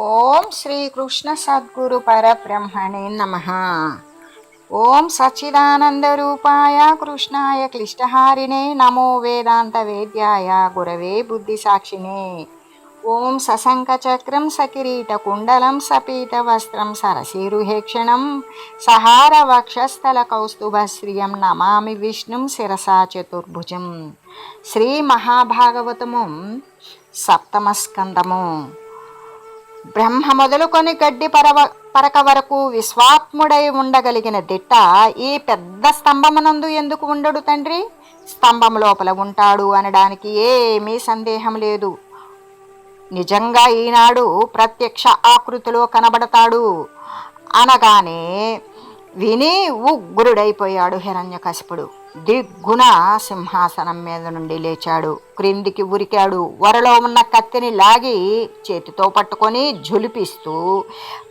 ఓం శ్రీ కృష్ణ సద్గురు పరబ్రహ్మణే నమ. ఓం సచ్చిదానందరూపాయ కృష్ణాయ క్లిష్టహారిణే నమో వేదాంత వేద్యాయ గురవే బుద్ధి సాక్షిణే ఓం సశంక చక్రం సకిరీట కుండలం సపీత వస్త్రం సరసీరుహేక్షణం సహార వక్షస్థల కౌస్తుభశ్రియం నమామి విష్ణుం శిరసా చతుర్భుజం. శ్రీ మహాభాగవతము సప్తమస్కందము బ్రహ్మ మొదలుకొని గడ్డి పరవ పరక వరకు విశ్వాత్ముడై ఉండగలిగిన దిట్ట ఈ పెద్ద స్తంభమునందు ఎందుకు ఉండడు తండ్రి? స్తంభం లోపల ఉంటాడు అనడానికి ఏమీ సందేహం లేదు. నిజంగా ఈనాడు ప్రత్యక్ష ఆకృతిలో కనబడతాడు. అనగానే విని ఉగ్రుడైపోయాడు హిరణ్యకశిపుడు. దిగ్గుణ సింహాసనం మీద నుండి లేచాడు. క్రిందికి ఉరికాడు. వరలో ఉన్న కత్తిని లాగి చేతితో పట్టుకొని జులిపిస్తూ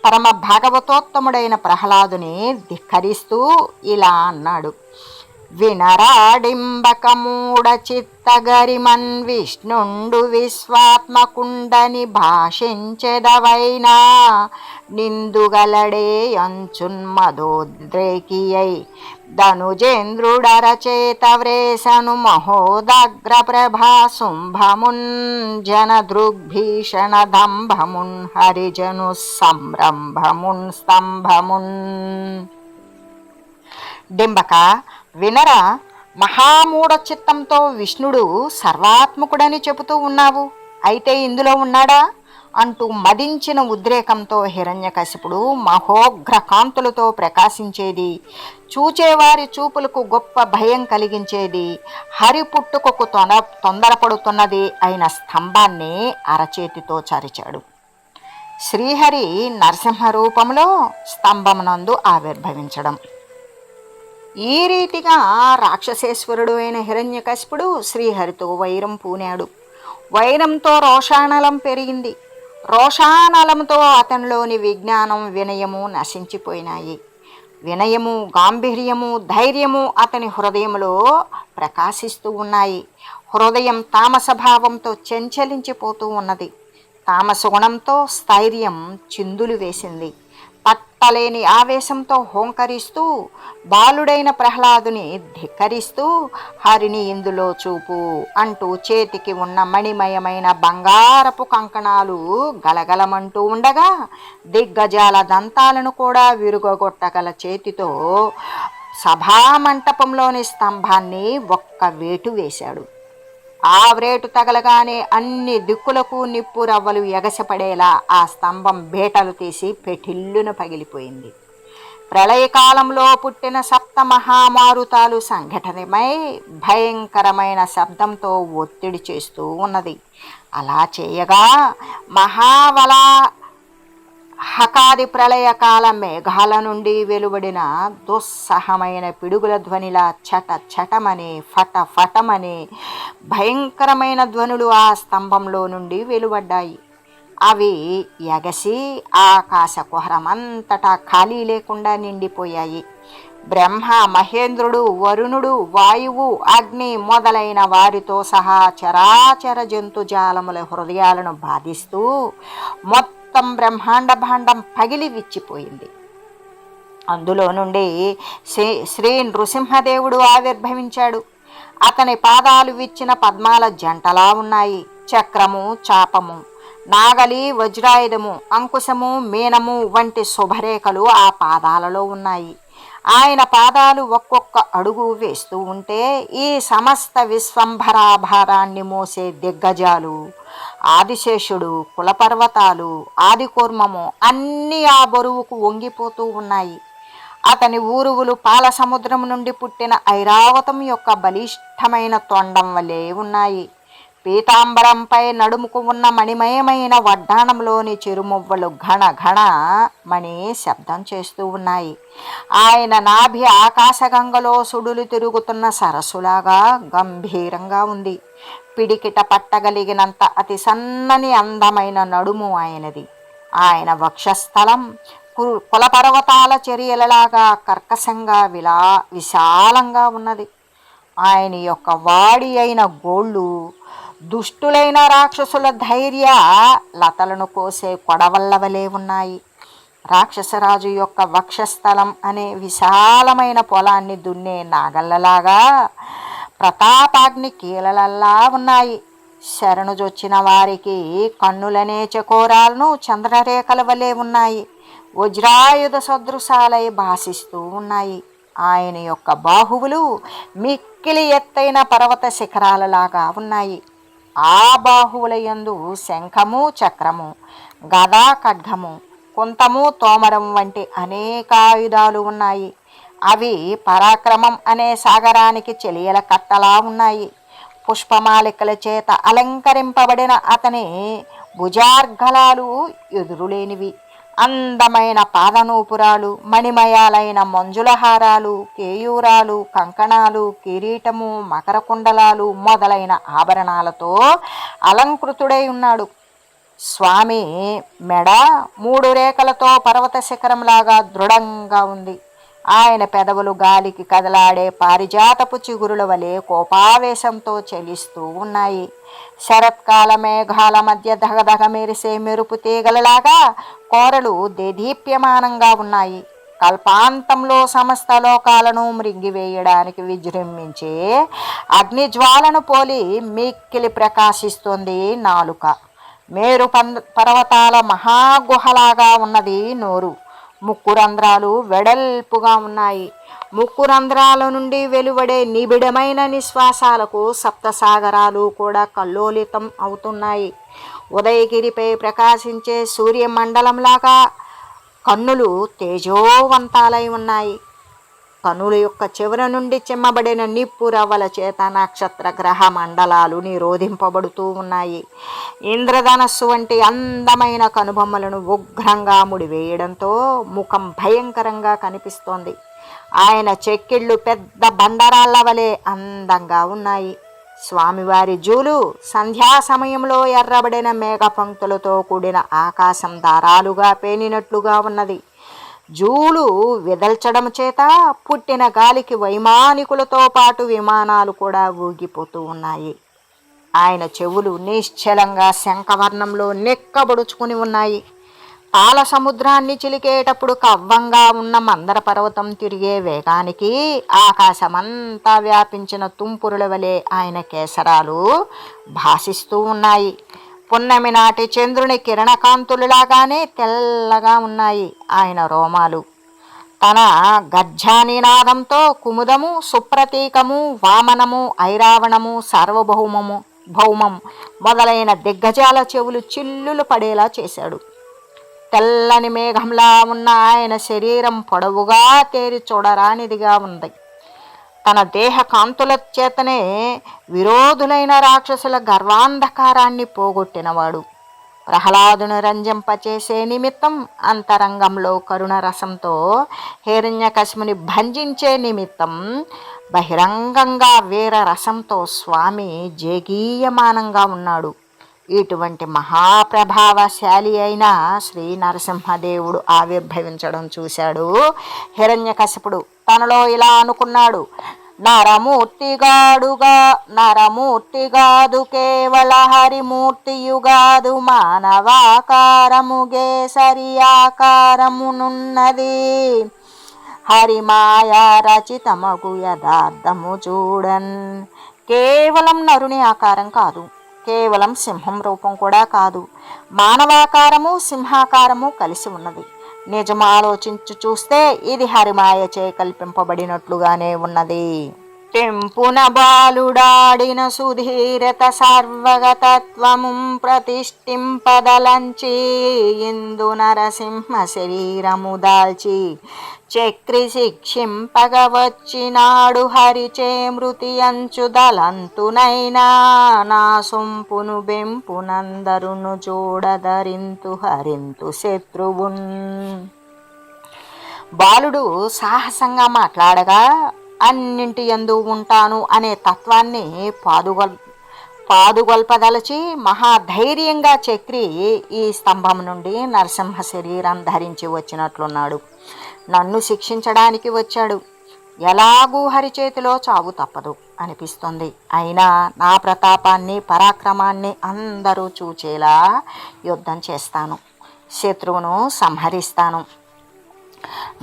పరమ భాగవతోత్తముడైన ప్రహ్లాదుని ధిక్కరిస్తూ ఇలా అన్నాడు. వినరాడింబకమూడ చిత్తగరిమన్ విష్ణుండు విశ్వాత్మకుండని భాషించెదవైనా నిందుగలడే అంచున్మదోద్రేకియై ధనుజేంద్రుడరచేతవ్రేసను మహోదగ్ర ప్రభా శుంభమున్ జనదృగ్భీషణ దంభమున్ హరిజను సంరంభమున్ స్తంభమున్ డింబక వినరా మహామూఢ చిత్తంతో విష్ణుడు సర్వాత్మకుడని చెబుతూ ఉన్నావు. అయితే ఇందులో ఉన్నాడా? అంటూ మదించిన ఉద్రేకంతో హిరణ్యకశిపుడు మహోగ్ర కాంతులతో ప్రకాశించేది చూచేవారి చూపులకు గొప్ప భయం కలిగించేది హరి పుట్టుకకు తొన తొందరపడుతున్నది అయిన స్తంభాన్ని అరచేతితో చరిచాడు. శ్రీహరి నరసింహ రూపంలో స్తంభమునందు ఆవిర్భవించడం. ఈ రీతిగా రాక్షసేశ్వరుడు అయిన హిరణ్యకశిపుడు శ్రీహరితో వైరం పూనాడు. వైరంతో రోషానలం పెరిగింది. రోషానలంతో అతనిలోని విజ్ఞానం వినయము నశించిపోయినాయి. వినయము గాంభీర్యము ధైర్యము అతని హృదయంలో ప్రకాశిస్తూ ఉన్నాయి. హృదయం తామసభావంతో చెంచలించిపోతూ ఉన్నది. తామస గుణంతో స్థైర్యం చిందులు వేసింది. పట్టలేని ఆవేశంతో హోంకరిస్తూ బాలుడైన ప్రహ్లాదుని ధిక్కరిస్తూ హరిని ఇందులో చూపు అంటూ చేతికి ఉన్న మణిమయమైన బంగారపు కంకణాలు గలగలమంటూ ఉండగా దిగ్గజాల దంతాలను కూడా విరుగొట్టగల చేతితో సభామంటపంలోని స్తంభాన్ని ఒక్క వేటు వేశాడు. ఆ వ్రేటు తగలగానే అన్ని దిక్కులకు నిప్పు రవ్వలు ఎగసపడేలా ఆ స్తంభం బేటలు తీసి పెటిల్లున పగిలిపోయింది. ప్రళయకాలంలో పుట్టిన సప్త మహామారుతాలు సంఘటనమై భయంకరమైన శబ్దంతో ఒత్తిడి చేస్తూ ఉన్నది. అలా చేయగా మహావలా హకాది ప్రళయకాల మేఘాల నుండి వెలువడిన దుస్సహమైన పిడుగుల ధ్వనిలా చట చటమని ఫట ఫటమని భయంకరమైన ధ్వనులు ఆ స్తంభంలో నుండి వెలువడ్డాయి. అవి ఎగసి ఆకాశ కుహరమంతటా ఖాళీ లేకుండా నిండిపోయాయి. బ్రహ్మ మహేంద్రుడు వరుణుడు వాయువు అగ్ని మొదలైన వారితో సహా చరాచర జంతుజాలముల హృదయాలను బాధిస్తూ మొత్తం మొత్తం బ్రహ్మాండ భాండం పగిలి విచ్చిపోయింది. అందులో నుండి శ్రీ శ్రీ నృసింహదేవుడు ఆవిర్భవించాడు. అతని పాదాలు విచ్చిన పద్మాల జంటలా ఉన్నాయి. చక్రము చాపము నాగలి వజ్రాయుధము అంకుశము మీనము వంటి శుభరేఖలు ఆ పాదాలలో ఉన్నాయి. ఆయన పాదాలు ఒక్కొక్క అడుగు వేస్తూ ఉంటే ఈ సమస్త విశ్వంభరాభారాన్ని మోసే దిగ్గజాలు ఆదిశేషుడు కులపర్వతాలు ఆదికూర్మము అన్నీ ఆ బరువుకు వంగిపోతూ ఉన్నాయి. అతని ఊరువులు పాల సముద్రం నుండి పుట్టిన ఐరావతం యొక్క బలిష్టమైన తొండం వలె ఉన్నాయి. పీతాంబరంపై నడుముకు ఉన్న మణిమయమైన వడ్డాణంలోని చిరుమువ్వలు ఘన ఘన మణి శబ్దం చేస్తూ ఉన్నాయి. ఆయన నాభి ఆకాశగంగలో సుడులు తిరుగుతున్న సరస్సులాగా గంభీరంగా ఉంది. పిడికిట పట్టగలిగినంత అతి సన్నని అందమైన నడుము ఆయనది. ఆయన వక్షస్థలం కులపర్వతాల చర్యలలాగా కర్కశంగా విలా విశాలంగా ఉన్నది. ఆయన యొక్క వాడి అయిన గోళ్ళు దుష్టులైన రాక్షసుల ధైర్య లతలను కోసే కొడవల్లవలే ఉన్నాయి. రాక్షసరాజు యొక్క వక్షస్థలం అనే విశాలమైన పొలాన్ని దున్నే నాగల్లలాగా ప్రతాపాగ్ని కీలలల్లా ఉన్నాయి. శరణుజొచ్చిన వారికి కన్నులనే చకోరాలను చంద్రరేఖల వలె ఉన్నాయి. వజ్రాయుధ సదృశాలై భాసిస్తూ ఉన్నాయి. ఆయన యొక్క బాహువులు మిక్కిలి ఎత్తైన పర్వత శిఖరాలలాగా ఉన్నాయి. ఆ బాహువుల యందు శంఖము చక్రము గదా ఖడ్గము కుంతము తోమరం వంటి అనేక ఆయుధాలు ఉన్నాయి. అవి పరాక్రమం అనే సాగరానికి చెలియల కట్టలా ఉన్నాయి. పుష్పమాలికల చేత అలంకరింపబడిన అతని భుజార్ఘలాలు ఎదురులేనివి. అందమైన పాదనూపురాలు మణిమయాలైన మంజులహారాలు కేయూరాలు కంకణాలు కిరీటము మకర కుండలాలు మొదలైన ఆభరణాలతో అలంకృతుడై ఉన్నాడు. స్వామి మెడ మూడు రేఖలతో పర్వత శిఖరంలాగా దృఢంగా ఉంది. ఆయన పెదవులు గాలికి కదలాడే పారిజాతపు చిగురుల వలె కోపావేశంతో చెలిస్తూ ఉన్నాయి. శరత్కాల మేఘాల మధ్య దగదగ మెరిసే మెరుపు తీగలలాగా కోరలు దేదీప్యమానంగా ఉన్నాయి. కల్పాంతంలో సమస్త లోకాలను మృంగివేయడానికి విజృంభించే అగ్నిజ్వాలను పోలి మిక్కిలి ప్రకాశిస్తుంది నాలుక. మేరు పర్వతాల మహాగుహలాగా ఉన్నది నోరు. ముక్కు రంధ్రాలు వెడల్పుగా ఉన్నాయి. ముక్కు రంధ్రాల నుండి వెలువడే నిబిడమైన నిశ్వాసాలకు సప్తసాగరాలు కూడా కల్లోలితం అవుతున్నాయి. ఉదయగిరిపై ప్రకాశించే సూర్యమండలంలాగా కన్నులు తేజోవంతాలై ఉన్నాయి. కనుల యొక్క చివర నుండి చిమ్మబడిన నిప్పు రవల చేత నక్షత్ర గ్రహ మండలాలు నిరోధింపబడుతూ ఉన్నాయి. ఇంద్రధనస్సు వంటి అందమైన కనుబొమ్మలను ఉగ్రంగా ముడివేయడంతో ముఖం భయంకరంగా కనిపిస్తోంది. ఆయన చెక్కిళ్ళు పెద్ద బండరాళ్ళ వలె అందంగా ఉన్నాయి. స్వామివారి జూలు సంధ్యా సమయంలో ఎర్రబడిన మేఘపంక్తులతో కూడిన ఆకాశం దారాలుగా పేనినట్లుగా ఉన్నది. జూలు విదల్చడం చేత పుట్టిన గాలికి వైమానికులతో పాటు విమానాలు కూడా ఊగిపోతూ ఉన్నాయి. ఆయన చెవులు నిశ్చలంగా శంఖవర్ణంలో నెక్కబడుచుకుని ఉన్నాయి. పాల సముద్రాన్ని చిలికేటప్పుడు కవ్వంగా ఉన్న మందర పర్వతం తిరిగే వేగానికి ఆకాశమంతా వ్యాపించిన తుంపురుల వలె ఆయన కేసరాలు భాసిస్తూ ఉన్నాయి. పున్నమి నాటి చంద్రుని కిరణకాంతులులాగానే తెల్లగా ఉన్నాయి ఆయన రోమాలు. తన గర్జానినాదంతో కుముదము సుప్రతీకము వామనము ఐరావణము సార్వభౌమము భౌమం మొదలైన దిగ్గజాల చెవులు చిల్లులు పడేలా చేశాడు. తెల్లని మేఘంలా ఉన్న ఆయన శరీరం పొడవుగా తేరి చూడరానిదిగా ఉంది. తన దేహ కాంతుల చేతనే విరోధులైన రాక్షసుల గర్వాంధకారాన్ని పోగొట్టినవాడు. ప్రహ్లాదును రంజింపచేసే నిమిత్తం అంతరంగంలో కరుణరసంతో హిరణ్యకశ్ముని భంజించే నిమిత్తం బహిరంగంగా వీర రసంతో స్వామి జేగీయమానంగా ఉన్నాడు. ఇటువంటి మహాప్రభావశాలి అయిన శ్రీ నరసింహదేవుడు ఆవిర్భవించడం చూశాడు హిరణ్యకశిపుడు. తనలో ఇలా అనుకున్నాడు నరమూర్తిగాడుగా నరమూర్తిగాదు కేవల హరిమూర్తియుగాదు మానవాకారముగే సరి ఆకారమునున్నది హరిమాయా రచితమగు యథార్థము చూడన్. కేవలం నరుని ఆకారం కాదు కేవలం సింహం రూపం కూడా కాదు మానవాకారము సింహాకారము కలిసి ఉన్నది. నిజం ఆలోచించి చూస్తే ఇది హరిమాయచే కల్పింపబడినట్లుగానే ఉన్నది. పెంపున బాలుడాడిన సుధీరత సర్వగతత్వము ప్రతిష్ఠింపదలంచి. ఇందు నరసింహ శరీరము దాల్చి. చక్రి శిక్షింపగ వచ్చినాడు హరిచే మృతి అంచు దలంతునైనా నా సొంపును బెంపునందరును చూడదరింతు హరింతు శత్రువున్. బాలుడు సాహసంగా మాట్లాడగా అన్నింటి ఎందు ఉంటాను అనే తత్వాన్ని పాదుగొల్ పాదుగొల్పదలచి మహాధైర్యంగా చక్రి ఈ స్తంభం నుండి నరసింహ శరీరం ధరించి వచ్చినట్లున్నాడు. నన్ను శిక్షించడానికి వచ్చాడు. ఎలాగూ హరి చేతిలో చావు తప్పదు అనిపిస్తుంది. అయినా నా ప్రతాపాన్ని పరాక్రమాన్ని అందరూ చూచేలా యుద్ధం చేస్తాను. శత్రువును సంహరిస్తాను.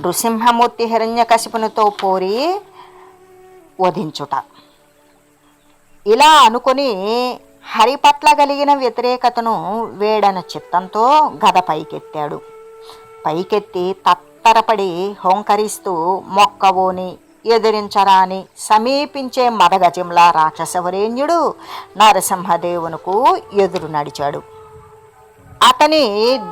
నృసింహమూర్తి హిరణ్యకశిపునితో పోరి వధించుట. ఇలా అనుకుని హరి పట్ల కలిగిన వ్యతిరేకతను వేడన చిత్తంతో గద పైకెత్తాడు. పైకెత్తి తరపడి హోంకరిస్తూ మొక్కవోని ఎదిరించరాని సమీపించే మదగజంలా రాక్షసవరేణ్యుడు నరసింహదేవునకు ఎదురు నడిచాడు. అతని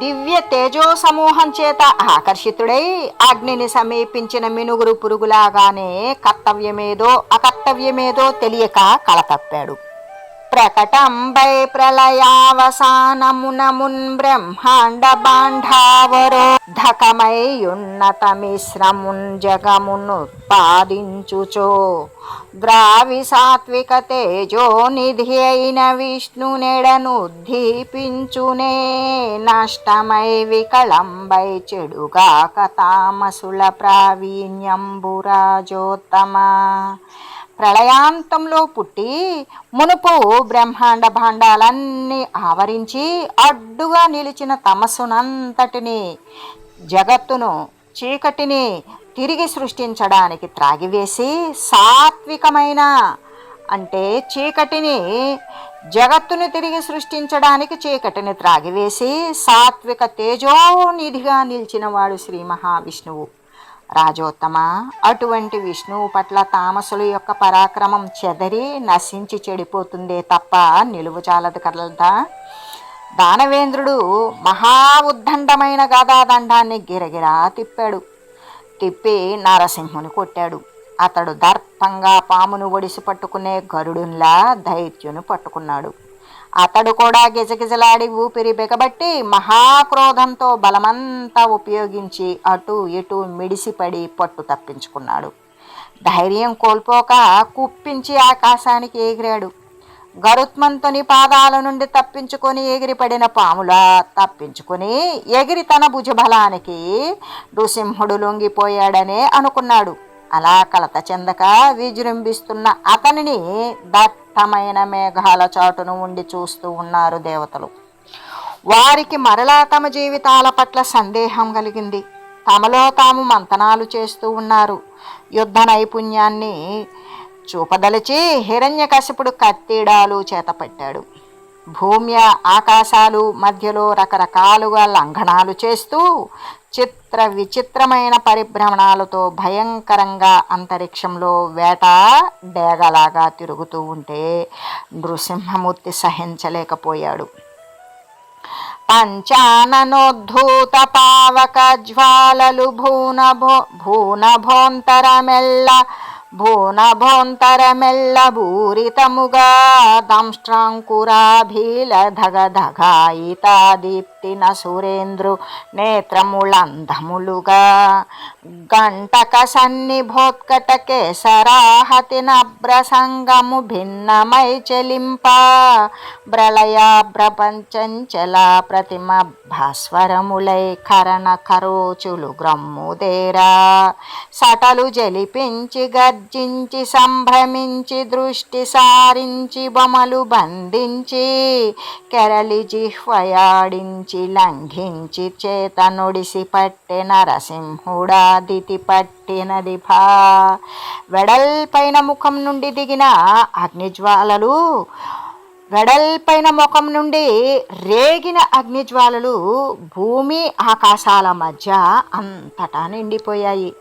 దివ్య తేజో సమూహం చేత ఆకర్షితుడై అగ్నిని సమీపించిన మినుగురు పురుగులాగానే కర్తవ్యమేదో అకర్తవ్యమేదో తెలియక కలతప్పాడు. ప్రకటంబై ప్రళయావసానమునమున్ బ్రహ్మాండ బాండావరోధకమై జగమునుత్పాదించుచో ద్రావి సాత్విక తేజో నిధి అయిన విష్ణునెడను దీపించునే నష్టమై వికళంబై చెడుగాక తామసుల ప్రావీణ్యంబురాజోత్తమ. ప్రళయాంతంలో పుట్టి మునుపు బ్రహ్మాండ భాండాలన్నీ ఆవరించి అడ్డుగా నిలిచిన తమస్సునంతటిని జగత్తును చీకటిని తిరిగి సృష్టించడానికి త్రాగివేసి సాత్వికమైన అంటే చీకటిని జగత్తుని తిరిగి సృష్టించడానికి చీకటిని త్రాగివేసి సాత్విక తేజోనిధిగా నిలిచినవాడు శ్రీ మహావిష్ణువు. రాజోత్తమ అటువంటి విష్ణువు పట్ల తామసుల యొక్క పరాక్రమం చెదరి నశించి చెడిపోతుందే తప్ప నిలువు చాలదు కదలదా? దానవేంద్రుడు మహా ఉద్దండమైన గదాదండాన్ని గిరగిరా తిప్పాడు. తిప్పి నరసింహుని కొట్టాడు. అతడు దర్పంగా పామును ఒడిసి పట్టుకునే గరుడున్లా ధైర్యుని పట్టుకున్నాడు. అతడు కూడా గిజగిజలాడి ఊపిరి బిగబట్టి మహాక్రోధంతో బలమంతా ఉపయోగించి అటు ఇటు మిడిసిపడి పట్టు తప్పించుకున్నాడు. ధైర్యం కోల్పోక కుప్పించి ఆకాశానికి ఎగిరాడు. గరుత్మంతుని పాదాల నుండి తప్పించుకొని ఎగిరిపడిన పాములా తప్పించుకొని ఎగిరి తన భుజబలానికి నృసింహుడు లొంగిపోయాడనే అనుకున్నాడు. అలా కలత చెందక విజృంభిస్తున్న అతనిని దట్టమైన మేఘాల చాటును ఉండి చూస్తూ ఉన్నారు దేవతలు. వారికి మరలా తమ జీవితాల పట్ల సందేహం కలిగింది. తమలో తాము మంతనాలు చేస్తూ ఉన్నారు. యుద్ధ నైపుణ్యాన్ని చూపదలిచి హిరణ్యకశిపుడు కత్తిడాలు చేతపట్టాడు. భూమ్య ఆకాశాలు మధ్యలో రకరకాలుగా లంఘనాలు చేస్తూ చిత్ర విచిత్రమైన పరిభ్రమణాలతో భయంకరంగా అంతరిక్షంలో వేట డేగలాగా తిరుగుతూ ఉంటే నృసింహమూర్తి సహించలేకపోయాడు. పంచాననోద్ధూత పావక జ్వాలలు భూనభో భూనభోంతరమెల్ల భూనభోంతరమెల్ల భూరితముగా దంష్ట్రాంకురాభీల ధగ ధగాయితా దీప్తిన సురేంద్రు నేత్రములంధములుగా గంటక సన్నిభోత్కట కేసరాహతి నభ్రసంగము భిన్నమై చెలింప బ్రలయా ప్రపంచంచల ప్రతిమ భాస్వరములై కరణ కరోచులు గ్రమ్ముదేరా సటలు జలిపించి గర్జించి సంభ్రమించి దృష్టి సారించి బొమలు బంధించి కెరలి జిహ్వయాడించి లంఘించి చేత నుడిసి పట్టె నరసింహుడాదితి పట్టినది భా. వెడల్పైన ముఖం నుండి దిగిన అగ్నిజ్వాలలు వెడల్పైన ముఖం నుండి రేగిన అగ్నిజ్వాలలు భూమి ఆకాశాల మధ్య అంతటా నిండిపోయాయి.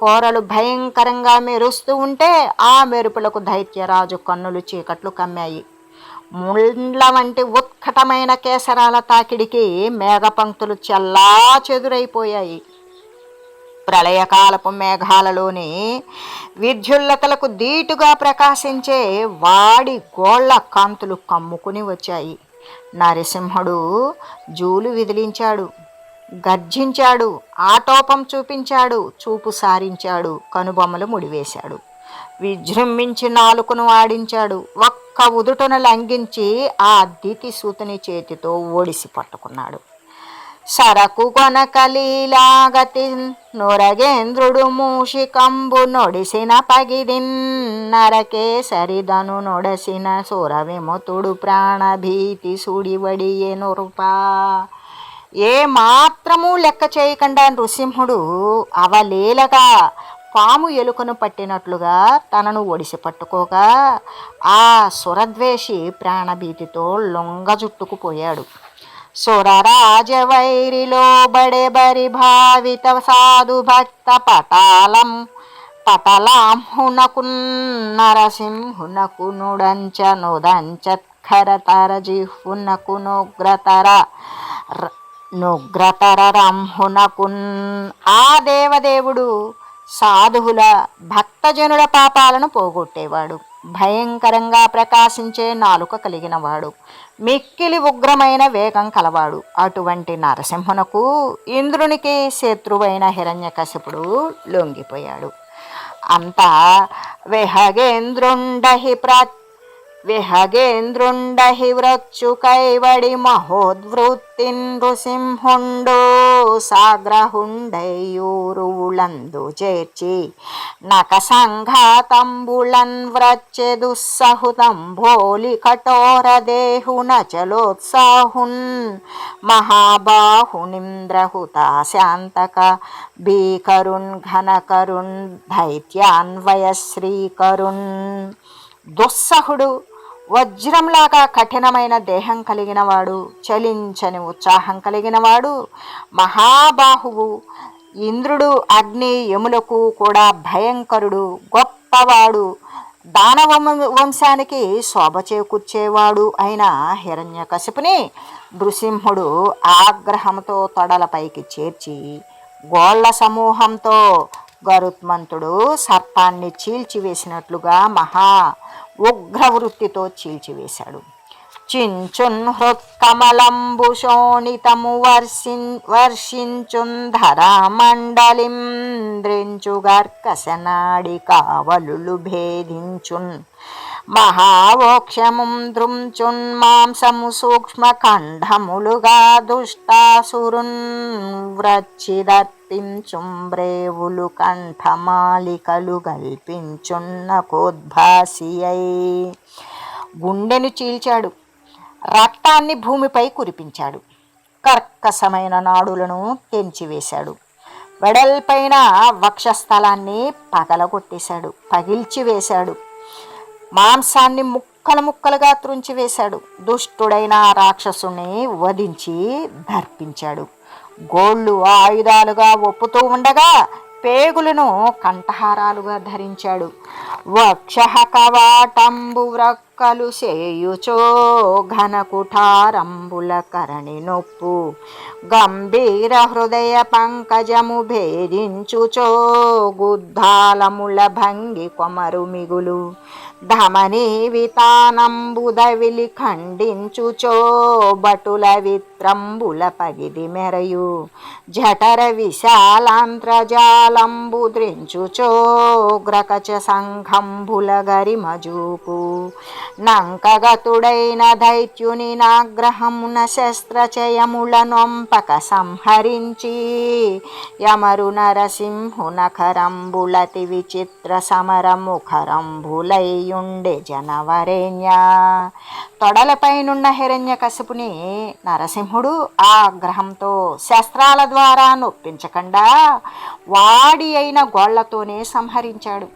కోరలు భయంకరంగా మెరుస్తూ ఉంటే ఆ మెరుపులకు దైత్యరాజు కన్నులు చీకట్లు కమ్మాయి. ముండ్ల వంటి ఉత్కటమైన కేసరాల తాకిడికి మేఘపంక్తులు చల్లా చెదురైపోయాయి. ప్రళయకాలపు మేఘాలలోని విద్యుల్లతలకు దీటుగా ప్రకాశించే వాడి గోళ్ళ కాంతులు కమ్ముకుని వచ్చాయి. నరసింహుడు జూలు విదిలించాడు. గర్జించాడు. ఆటోపం చూపించాడు. చూపు సారించాడు. కనుబొమ్మలు ముడివేశాడు. విజృంభించి నాలుకను ఆడించాడు. ఒక్క ఉదుటను లంఘించి ఆ దితి సూతుని చేతితో ఓడిసి పట్టుకున్నాడు. సరకు కొనకలీలాగతి నొరగేంద్రుడు మూషికంబు నొడిసిన పగిదిన్ నరకే సరిదను నొడసిన సురవిముతుడు ప్రాణభీతి సుడివడియే నొరుపా ఏ మాత్రము లెక్క చేయకుండా నృసింహుడు అవలీలగా పాము ఎలుకను పట్టినట్లుగా తనను ఒడిసి పట్టుకోగా ఆ సురద్వేషి ప్రాణభీతితో లొంగ జుట్టుకుపోయాడు. సురరాజవైరిలో బడెబరి భావిత సాధు భక్త పటాలం పటలాంహునకు నరసింహునకు నుడంచ నుదంచత్కరతర జిహ్వునకు నుగ్రతర ర- ఆ దేవదేవుడు సాధువుల భక్తజనుల పాపాలను పోగొట్టేవాడు. భయంకరంగా ప్రకాశించే నాలుక కలిగినవాడు. మిక్కిలి ఉగ్రమైన వేగం కలవాడు. అటువంటి నరసింహునకు ఇంద్రునికి శత్రువైన హిరణ్యకశిపుడు లొంగిపోయాడు. అంతా విహగేంద్రుండహి ప్రత్య విహగేంద్రుండహి వృచ్చు కైవడి మహోద్వృత్తి నృసింహుండో సాగ్రహుండయూరువులందు చేర్చి నక సంఘాతంబులన్ వ్రచ్చె దుస్సహుతం భోలి కఠోర దేహున చలోత్సాహున్ మహాబాహునింద్రహుత శాంతక భీకరుణ్ ఘనకరుణ్ దైత్యాన్వయ శ్రీకరుణ్ దుస్సహుడు వజ్రంలాగా కఠినమైన దేహం కలిగినవాడు చలించని ఉత్సాహం కలిగినవాడు మహాబాహువు ఇంద్రుడు అగ్ని యములకు కూడా భయంకరుడు గొప్పవాడు దానవ వంశానికి శోభ చేకూర్చేవాడు అయిన హిరణ్యకశిపుని నృసింహుడు ఆగ్రహంతో తొడలపైకి చేర్చి గోళ్ళ సమూహంతో గరుత్మంతుడు సర్పాన్ని చీల్చివేసినట్లుగా మహా ఉగ్రవృత్తితో చీల్చివేశాడు. చించున్ హృత్కమలంబు శోణితము వర్షిన్ వర్షించున్ ధరామండలిం ద్రించుగర్కశనాడి కావలులు భేదించున్. మహావోక్షముం దృంచున్ సూక్ష్మఖండములుగా సూక్ష్మ ఖండములుగా దుష్టాసురున్ వ్రచ్చిదర్పించుంబ్రేవులు కంఠమాలికలు గల్పించున్న కోద్భాసి అయి గుండెను చీల్చాడు. రక్తాన్ని భూమిపై కురిపించాడు. కర్కశమైన నాడులను తెంచివేశాడు. వెడల్పైన వక్షస్థలాన్ని పగలగొట్టేశాడు. పగిల్చివేశాడు. మాంసాన్ని ముక్కలు ముక్కలుగా త్రుంచివేశాడు దుష్టుడైన రాక్షసుని వధించి దర్పించాడు గోళ్ళు ఆయుధాలుగా ఒప్పుతూ ఉండగా పేగులను కంఠహారాలుగా ధరించాడు. వక్ష కవాటంబు వ్రక్కలు చేయుచో ఘన కుఠారంబుల కరణి నొప్పు. గంభీర హృదయ పంకజము భేదించుచో గుద్దాలముల భంగి కొమరు మిగులు. ధమని వితానంబుదవిలి ఖండించుచో బటుల త్రంబుల పగిది మెరయు. జఠర విశాలాంత్రజాలంబు ద్రించుచో సంఘంబుల గరిమజూపు. నంకగతుడైన దైత్యుని నాగ్రహమున శస్త్రచయముల నొంపక సంహరించి యమరు నరసింహున కరంబులతి విచిత్ర సమరముఖరంబులయ్యుండే జనవరేణ్య. తొడలపైనున్న హిరణ్య కశపుని నరసింహుడు ఆగ్రహంతో శస్త్రాల ద్వారా నొప్పించకుండా వాడి అయిన గోళ్ళతోనే సంహరించాడు.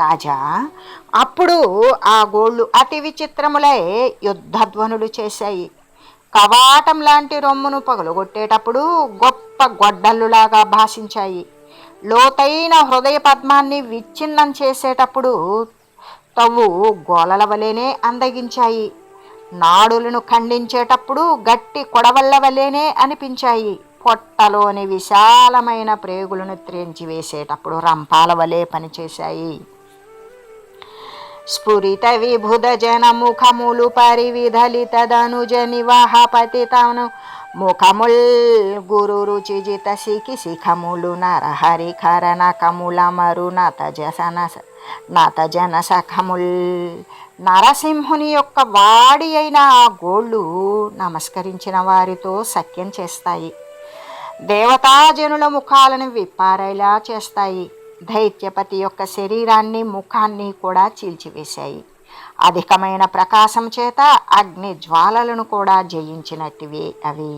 రాజా అప్పుడు ఆ గోళ్ళు అతి విచిత్రములై యుద్ధధ్వనులు చేశాయి. కవాటం లాంటి రొమ్మును పగలగొట్టేటప్పుడు గొప్ప గొడ్డళ్ళులాగా భాషించాయి. లోతైన హృదయ పద్మాన్ని విచ్ఛిన్నం చేసేటప్పుడు తవ్వు గోలల వలెనే అందగించాయి. నాడులను ఖండించేటప్పుడు గట్టి కొడవళ్ళ వలెనే అనిపించాయి. పొట్టలోని విశాలమైన ప్రేగులను త్రెంచి వేసేటప్పుడు రంపాల వలె పనిచేశాయి. స్ఫురిత విభుద జన ముఖములు పరివిధలిత ధనుజ నివాహ పతితను ముఖముల్ గురు రుచిజిత శిఖి సికి శిఖములు నరహరి ఖర నకముల మరు నత జన నత జన సఖముల్ నరసింహుని యొక్క వాడి అయిన ఆ గోళ్ళు నమస్కరించిన వారితో సఖ్యం చేస్తాయి. దేవతాజనుల ముఖాలను విప్పారేలా చేస్తాయి. దైత్యపతి యొక్క శరీరాన్ని ముఖాన్ని కూడా చీల్చివేశాయి. అధికమైన ప్రకాశం చేత అగ్ని జ్వాలలను కూడా జయించినట్టువే అవి.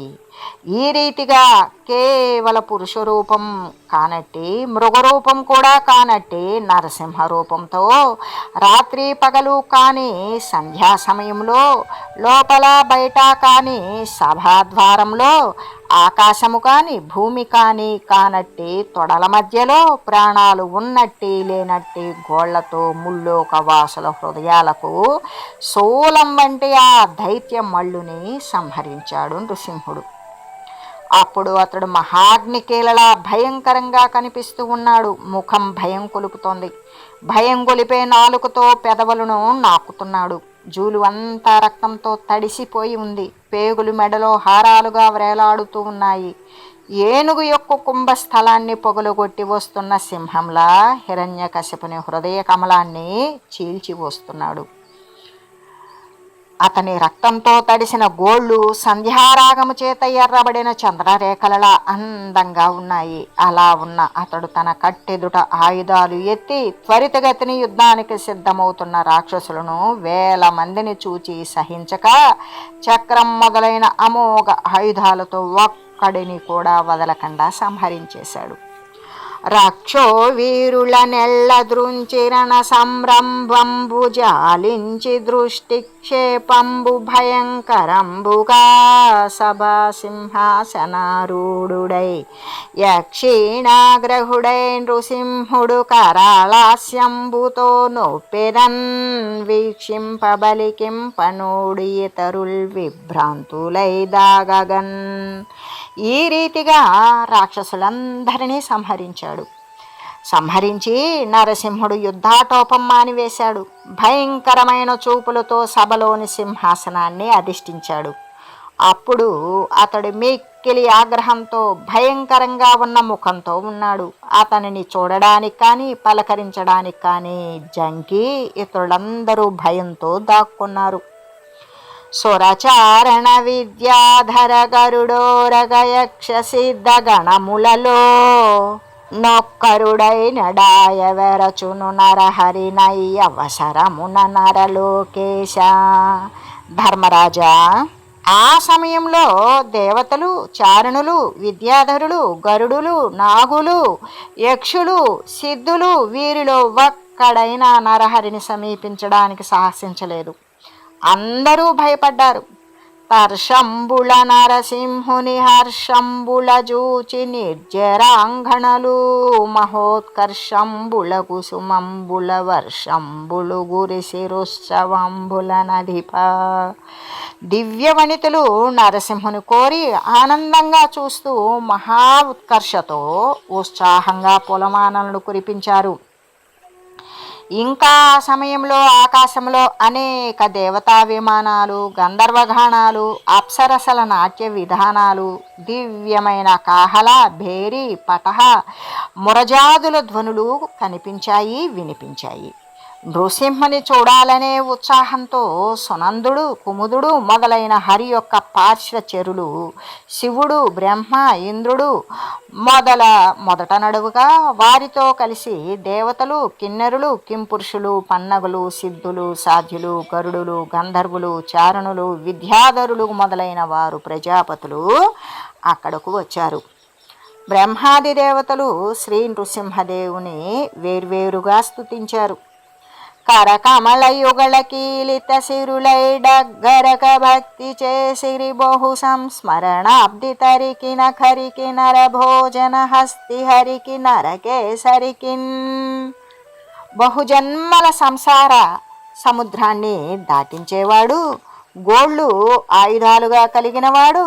ఈ రీతిగా కేవల పురుష రూపం కానట్టి మృగరూపం కూడా కానట్టి నరసింహ రూపంతో రాత్రి పగలు కానీ సంధ్యా సమయంలో లోపల బయట కానీ సభాద్వారంలో ఆకాశము కాని భూమి కాని కానట్టి తొడల మధ్యలో ప్రాణాలు ఉన్నట్టి లేనట్టి గోళ్ళతో ముల్లోక వాసుల హృదయాలకు శూలం వంటి ఆ దైత్య మళ్ళుని సంహరించాడు నృసింహుడు. అప్పుడు అతడు మహాగ్నికేలలా భయంకరంగా కనిపిస్తూ ఉన్నాడు. ముఖం భయం కొలుపుతోంది. భయం గొలిపే నాలుకతో పెదవులను నాకుతున్నాడు. జూలు అంతా రక్తంతో తడిసిపోయి ఉంది. పేగులు మెడలో హారాలుగా వ్రేలాడుతూ ఉన్నాయి. ఏనుగు యొక్క కుంభస్థలాన్ని పొగలుగొట్టి వస్తున్న సింహంలా హిరణ్యకశపుని హృదయ కమలాన్ని చీల్చి వస్తున్నాడు. అతని రక్తంతో తడిసిన గోళ్ళు సంధ్యారాగము చేత ఎర్రబడిన చంద్రరేఖలలా అందంగా ఉన్నాయి. అలా ఉన్న అతడు తన కట్టెదుట ఆయుధాలు ఎత్తి త్వరితగతిని యుద్ధానికి సిద్ధమవుతున్న రాక్షసులను వేల మందిని చూచి సహించక చక్రం మొదలైన అమోఘ ఆయుధాలతో ఒక్కడిని కూడా వదలకుండా సంహరించేశాడు. రక్షో వీరుల నెల్ల దృంచిరణ సంరంభంబు జాలించి దృష్టి క్షేపంబు భయంకరంబుగా సభా సింహాసనారూఢుడై యక్షీణాగ్రహుడై నృసింహుడు కరాళాస్యంబుతో నొప్పెరన్ వీక్షింపబలికింపనోడి ఇతరుల్ విభ్రాంతులై దాగగన్. ఈ రీతిగా రాక్షసులందరినీ సంహరించాడు. సంహరించి నరసింహుడు యుద్ధాటోపం మానివేశాడు. భయంకరమైన చూపులతో సభలోని సింహాసనాన్ని అధిష్ఠించాడు. అప్పుడు అతడు మిక్కిలి ఆగ్రహంతో భయంకరంగా ఉన్న ముఖంతో ఉన్నాడు. అతనిని చూడడానికి కానీ పలకరించడానికి కానీ జంకి ఇతరులందరూ భయంతో దాక్కున్నారు. సురచారణ విద్యాధర గరుడోరగయక్ష సిద్ధ గణములలో నొక్కరుడై నడాయవెరచును నరహరినై అవసరమున నరలోకేశ. ధర్మరాజా ఆ సమయంలో దేవతలు చారణులు విద్యాధరులు గరుడులు నాగులు యక్షులు సిద్ధులు వీరిలో ఒక్కడైనా నరహరిని సమీపించడానికి సాహసించలేదు. అందరూ భయపడ్డారు. తర్షంబుల నరసింహుని హర్షంబుల జూచి నిర్జరాంగణలు మహోత్కర్షంబుల కుసుమంబుల వర్షంబులు గురిసిరుత్సవంబుల నదిప దివ్యవనితులు నరసింహుని కోరి ఆనందంగా చూస్తూ మహా ఉత్కర్షతో ఉత్సాహంగా పొలమానలను కురిపించారు. ఇంకా ఆ సమయంలో ఆకాశంలో అనేక దేవతా విమానాలు గంధర్వగానాలు అప్సరసల నాట్య విధానాలు దివ్యమైన కాహల భేరి పటహ మురజాదుల ధ్వనులు కనిపించాయి వినిపించాయి. నృసింహని చూడాలనే ఉత్సాహంతో సునందుడు కుముదుడు మొదలైన హరి యొక్క పార్శ్వచరులు శివుడు బ్రహ్మ ఇంద్రుడు మొదల మొదట నడువుగా వారితో కలిసి దేవతలు కిన్నెరులు కింపురుషులు పన్నగులు సిద్ధులు సాధ్యులు గరుడులు గంధర్వులు చారణులు విద్యాధరులు మొదలైన వారు ప్రజాపతులు అక్కడకు వచ్చారు. బ్రహ్మాది దేవతలు శ్రీ నృసింహదేవుని వేర్వేరుగా స్తుతించారు. కరకమలయుగళ కీలిత సిరులై డగ్గరక భక్తి చేసిరి బహు సంస్మరణాబ్ది తరికి నఖరికి నర భోజన హస్తి హరికి నరకేసరికిన్ బహుజన్మల సంసార సముద్రాన్ని దాటించేవాడు గోళ్ళు ఆయుధాలుగా కలిగినవాడు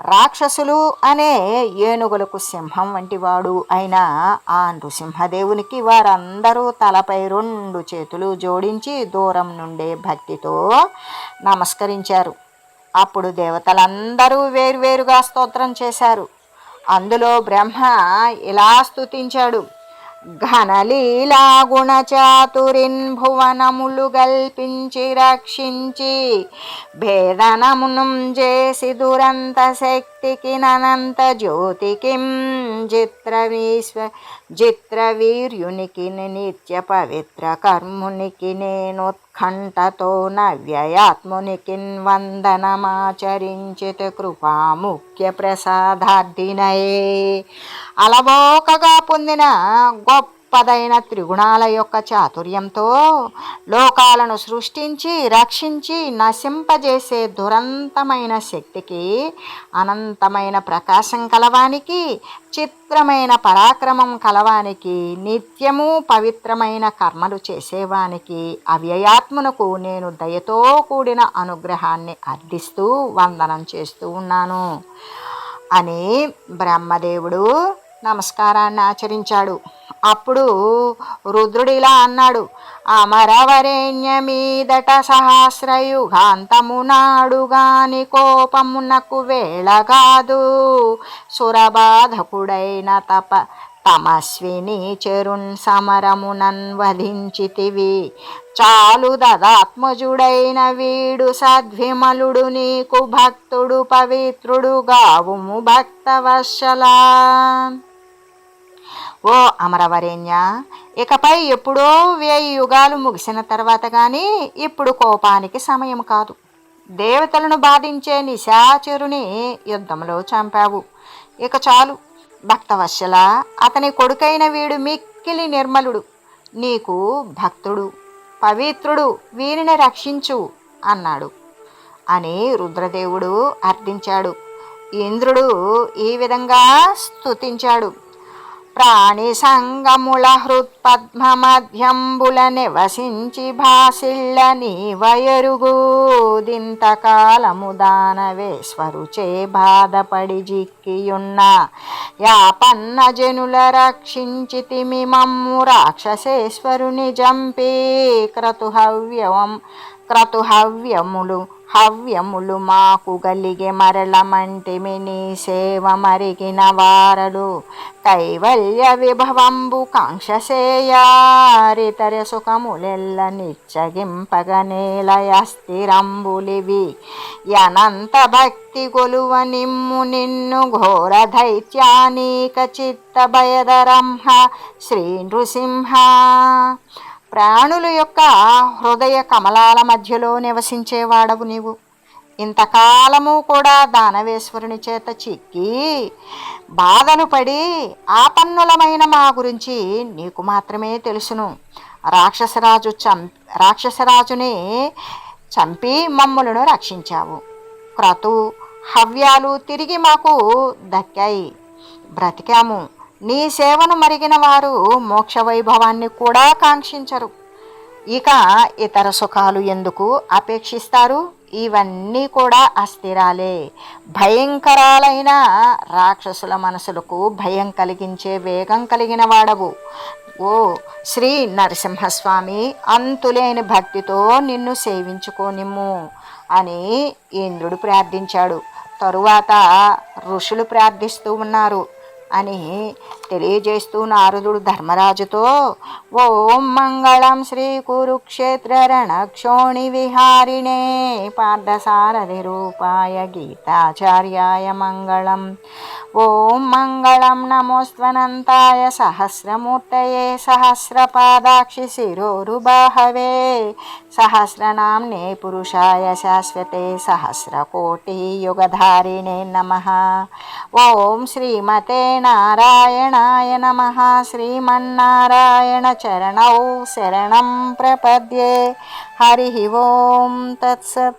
రాక్షసులు అనే ఏనుగులకు సింహం వంటివాడు అయిన ఆ నృసింహదేవునికి వారందరూ తలపై రెండు చేతులు జోడించి దూరం నుండే భక్తితో నమస్కరించారు. అప్పుడు దేవతలందరూ వేరువేరుగా స్తోత్రం చేశారు. అందులో బ్రహ్మ ఇలా స్తుతించాడు. ఘనలీలా గుణచాతురిన్ భువనములు గల్పించి రక్షించి భేదనమును చేసి దురంత శక్తికి జ్యోతికిం జ్యోతికి చిత్రవీశ్వ జిత్రవీర్యునికి నిత్య పవిత్ర కర్మునికి నేనుత్కంఠతో నవ్యయాత్మునికి వందనమాచరించిత కృపా ముఖ్య ప్రసాదార్థినయే అలవోకగా పొందిన గొప్ప గొప్పదైన త్రిగుణాల యొక్క చాతుర్యంతో లోకాలను సృష్టించి రక్షించి నశింపజేసే దురంతమైన శక్తికి అనంతమైన ప్రకాశం కలవానికి చిత్రమైన పరాక్రమం కలవానికి నిత్యము పవిత్రమైన కర్మలు చేసేవానికి అవ్యయాత్మనకు నేను దయతో కూడిన అనుగ్రహాన్ని అర్థిస్తూ వందనం చేస్తూ ఉన్నాను. అని బ్రహ్మదేవుడు నమస్కారాన్ని ఆచరించాడు. అప్పుడు రుద్రుడిలా అన్నాడు అమరవరేణ్య మీదట సహస్రయుగాంతమునాడుగాని కోపమునకు వేళగాదు. సురబాధకుడైన తప తమస్విని చెరున్ సమరమునన్ వధించితివి చాలు దదాత్మజుడైన వీడు సద్విమలుడు నీకు భక్తుడు పవిత్రుడు గావుము భక్తవశలా ఓ అమరవరేణ్య ఇకపై ఎప్పుడో వేయి యుగాలు ముగిసిన తర్వాత కానీ ఇప్పుడు కోపానికి సమయం కాదు. దేవతలను బాధించే నిశాచరుని యుద్ధంలో చంపావు. ఇక చాలు. భక్తవశల అతని కొడుకైన వీడు మిక్కిలి నిర్మలుడు. నీకు భక్తుడు పవిత్రుడు వీరిని రక్షించు అన్నాడు. అని రుద్రదేవుడు అర్థించాడు. ఇంద్రుడు ఈ విధంగా స్తుతించాడు. ప్రాణి సంగముల హృత్పద్మమధ్యంబుల నివసించి భాసిళ్ళ నీవయరుగు. దింతకాలము దానవేశ్వరుచే బాధపడి జిక్కియున్న యాపన్న జనుల రక్షించి తిమి మమ్ము రాక్షసేశ్వరుని జంపి. క్రతుహవ్యవం క్రతుహవ్యములు హవ్యములు మాకు గలిగే మరలమంటిమి నీ సేవ మరిగిన వారలు. కైవల్య విభవంబు కాంక్షసేయారితర సుఖములెల్ల నిచ్చగింపగ నేలయ స్థిరంబులివి. యనంత భక్తి గొలువ నిమ్ము నిన్ను ఘోర దైత్యానీక చిత్త భయదరంహ శ్రీ నృసింహ. ప్రాణుల యొక్క హృదయ కమలాల మధ్యలో నివసించేవాడవు నీవు. ఇంతకాలము కూడా దానవేశ్వరుని చేత చిక్కి బాధలు పడి ఆపన్నులమైన మా గురించి నీకు మాత్రమే తెలుసును. రాక్షసరాజు చం రాక్షసరాజుని చంపి మమ్ములను రక్షించావు. క్రతు హవ్యాలు తిరిగి మాకు దక్కాయి. బ్రతికాము. నీ సేవను మరిగిన వారు మోక్ష వైభవాన్ని కూడా కాంక్షించరు. ఇక ఇతర సుఖాలు ఎందుకు అపేక్షిస్తారు? ఇవన్నీ కూడా అస్థిరాలే. భయంకరాలైన రాక్షసుల మనసులకు భయం కలిగించే వేగం కలిగిన వాడవు. ఓ శ్రీ నరసింహస్వామి అంతులేని భక్తితో నిన్ను సేవించుకోనిమ్ము అని ఇంద్రుడు ప్రార్థించాడు. తరువాత ఋషులు ప్రార్థిస్తూ ఉన్నారు. అని తెలియజేస్తూ నారదుడు ధర్మరాజుతో ఓం మంగళం శ్రీ కురుక్షేత్ర రణక్షోణి విహారిణే పార్థసారథి రూపాయ గీతాచార్యాయ మంగళం. ఓం మంగళం నమోస్వనంతాయ సహస్రమూర్తయే సహస్రపాదాక్షి శిరోరుబాహవే సహస్రనామ్నే పురుషాయ శాశ్వతే సహస్రకోటి యుగధారిణే నమ. ఓం శ్రీమతే నారాయణాయ నమ. శ్రీమన్నారాయణ చరణౌ శరణం ప్రపద్యే. హరి ఓం తత్సత్